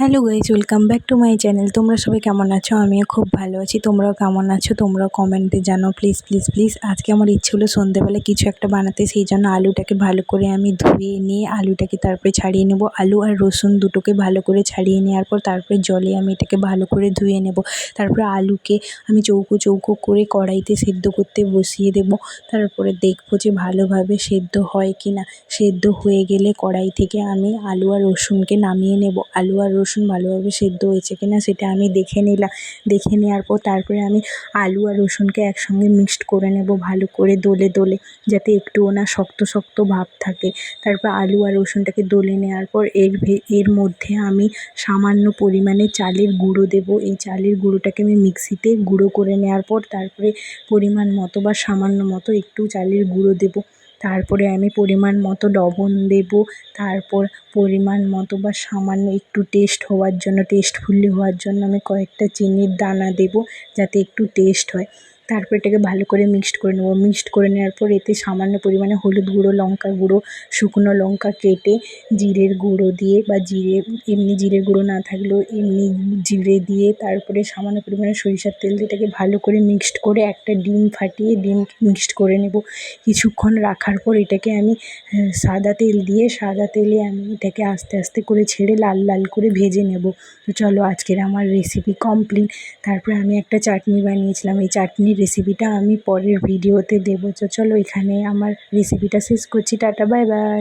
Hello guys, welcome back to my channel. তোমরা সবাই কেমন আছো? আমিও খুব ভালো আছি। তোমরাও কেমন আছো? তোমরাও কমেন্টে জানাও প্লিজ প্লিজ প্লিজ। আজকে আমার ইচ্ছে হলো সন্ধেবেলা কিছু একটা বানাতে, সেই জন্য আলুটাকে ভালো করে আমি ধুয়ে নিয়ে আলুটাকে তারপরে ছাড়িয়ে নেব। আলু আর রসুন দুটোকে ভালো করে ছাড়িয়ে নেওয়ার পর তারপরে জলে আমি এটাকে ভালো করে ধুয়ে নেব। তারপরে আলুকে আমি চৌকো চৌকো করে কড়াইতে সেদ্ধ করতে বসিয়ে দেবো। তারপরে দেখব যে ভালোভাবে সেদ্ধ হয় কি না সেদ্ধ হয়ে গেলে কড়াই থেকে আমি আলু আর রসুনকে নামিয়ে নেব। আলু আর রসুন ভালোভাবে সেদ্ধ হয়েছে কি না সেটা আমি দেখে নিলাম। দেখে নেওয়ার পর তারপরে আমি আলু আর রসুনকে একসঙ্গে মিক্সড করে নেব ভালো করে দোলে দোলে, যাতে একটুও না শক্ত শক্ত ভাব থাকে। তারপর আলু আর রসুনটাকে দলে নেওয়ার পর এর এর মধ্যে আমি সামান্য পরিমাণে চালের গুঁড়ো দেবো। এই চালের গুঁড়োটাকে আমি মিক্সিতে গুঁড়ো করে নেওয়ার পর তারপরে পরিমাণ মতো বা সামান্য মতো একটু চালের গুঁড়ো দেবো। তারপরে আমি পরিমাণ মতো লবণ দেবো। তারপর পরিমাণ মতো বা সামান্য একটু টেস্ট হওয়ার জন্য টেস্টফুলি হওয়ার জন্য আমি কয়েকটা চিনির দানা দেবো যাতে একটু টেস্ট হয়। তারপর এটাকে ভালো করে মিক্সড করে নেব। মিক্সড করে নেওয়ার পর এতে সামান্য পরিমাণে হলুদ গুঁড়ো লঙ্কার গুঁড়ো, শুকনো লঙ্কা কেটে জিরের গুঁড়ো দিয়ে বা জিরে, এমনি জিরের গুঁড়ো না থাকলেও এমনি জিরে দিয়ে তারপরে সামান্য পরিমাণে সরিষার তেল দিয়ে এটাকে ভালো করে মিক্সড করে একটা ডিম ফাটিয়ে ডিম মিক্সড করে নেব। কিছুক্ষণ রাখার পর এটাকে আমি সাদা তেল দিয়ে, সাদা তেলে আমি এটাকে আস্তে আস্তে করে ছেড়ে লাল লাল করে ভেজে নেব। তো চলো আজকের আমার রেসিপি কমপ্লিট তারপরে আমি একটা চাটনি বানিয়েছিলাম। এই চাটনির রেসিপিটা আমি পরের ভিডিওতে দেবো। তো চলো এখানে আমার রেসিপিটা শেষ করছি। Tata bye bye